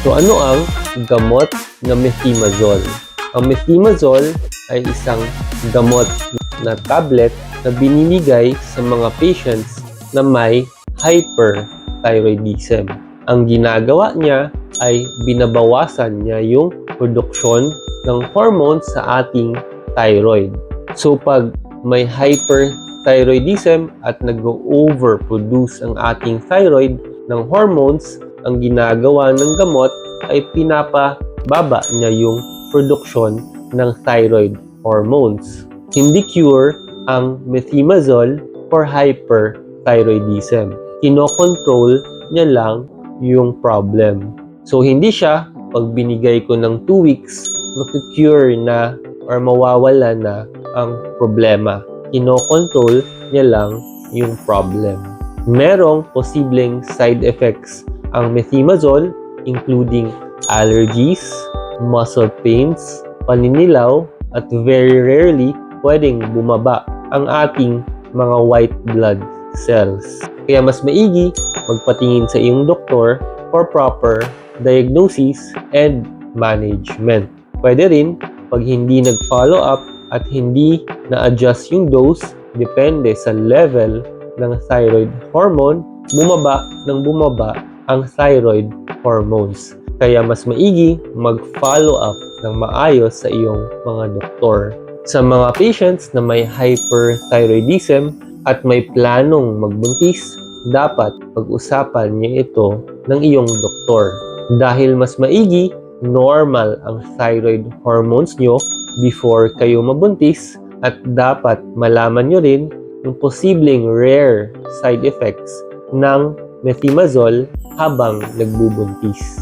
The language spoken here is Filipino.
So ano ang gamot na methimazole? Ang methimazole ay isang gamot na tablet na binibigay sa mga patients na may hyperthyroidism. Ang ginagawa niya ay binabawasan niya yung produksyon ng hormones sa ating thyroid. So pag may hyperthyroidism at nag-overproduce ang ating thyroid ng hormones, ang ginagawa ng gamot ay pinapababa niya yung produksyon ng thyroid hormones. Hindi cure ang methimazole for hyperthyroidism. Kinokontrol niya lang yung problem. So, hindi siya, pag binigay ko ng 2 weeks, makikure na or mawawala na ang problema. Kinokontrol niya lang yung problem. Merong posibleng side effects ang methimazole including allergies, muscle pains, paninilaw, at very rarely pwedeng bumaba ang ating mga white blood cells. Kaya mas maigi magpatingin sa iyong doktor for proper diagnosis and management. Pwede rin pag hindi nag-follow up at hindi na-adjust yung dose depende sa level ng thyroid hormone, bumaba ng bumaba ang thyroid hormones. Kaya mas maigi mag-follow up ng maayos sa iyong mga doktor. Sa mga patients na may hyperthyroidism at may planong magbuntis, dapat pag-usapan niyo ito ng iyong doktor. Dahil mas maigi, normal ang thyroid hormones nyo before kayo mabuntis at dapat malaman nyo rin yung posibleng rare side effects ng methimazole habang nagbubuntis.